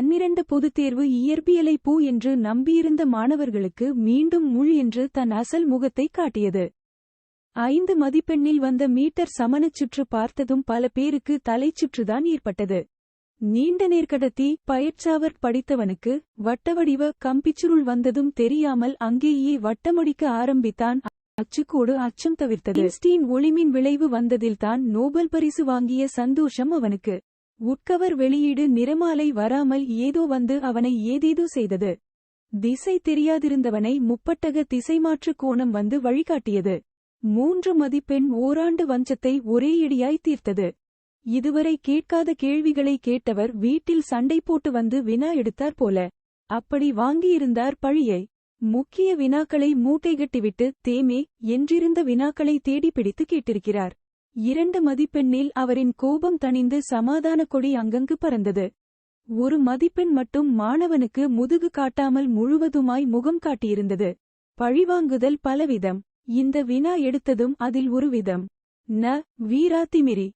பன்னிரண்டு பொதுத் தேர்வு இயற்பியலை பூ என்று நம்பியிருந்த மாணவர்களுக்கு மீண்டும் முள் என்று தன் அசல் முகத்தை காட்டியது. ஐந்து மதிப்பெண்ணில் வந்த மீட்டர் சமணச் சுற்று பார்த்ததும் பல பேருக்கு தலைச்சுற்றுதான் ஏற்பட்டது. நீண்ட நேர்கடத்தி பயிற்சாவர் படித்தவனுக்கு வட்டவடிவ கம்பிச்சுருள் வந்ததும் தெரியாமல் அங்கேயே வட்டமடிக்க ஆரம்பித்தான். அச்சுக்கோடு அச்சம் தவிர்த்தது. ஸ்டீன் ஒளிமின் விளைவு வந்ததில்தான் நோபல் பரிசு வாங்கிய சந்தோஷம் அவனுக்கு. உட்கவர் வெளியீடு நிறமாலை வராமல் ஏதோ வந்து அவனை ஏதேதோ செய்தது. திசை தெரியாதிருந்தவனை முப்பட்டக திசைமாற்று கோணம் வந்து வழிகாட்டியது. மூன்று மதிப்பெண் ஓராண்டு வஞ்சத்தை ஒரே இடியாய் தீர்த்தது. இதுவரை கேட்காத கேள்விகளை கேட்டவர் வீட்டில் சண்டை போட்டு வந்து வினா எடுத்தார் போல. அப்படி வாங்கியிருந்தார் பழியை. முக்கிய வினாக்களை மூட்டை கட்டிவிட்டு தேமே என்றிருந்த வினாக்களை தேடி பிடித்து கேட்டிருக்கிறார். இரண்டு மதிப்பெண்ணில் அவரின் கோபம் தணிந்து சமாதான கொடி அங்கங்கு பறந்தது. ஒரு மதிப்பெண் மட்டும் மாணவனுக்கு முதுகு காட்டாமல் முழுவதுமாய் முகம் காட்டியிருந்தது. பழிவாங்குதல் பலவிதம். இந்த வினா எடுத்ததும் அதில் ஒரு விதம் ந. வீராத்திமிரி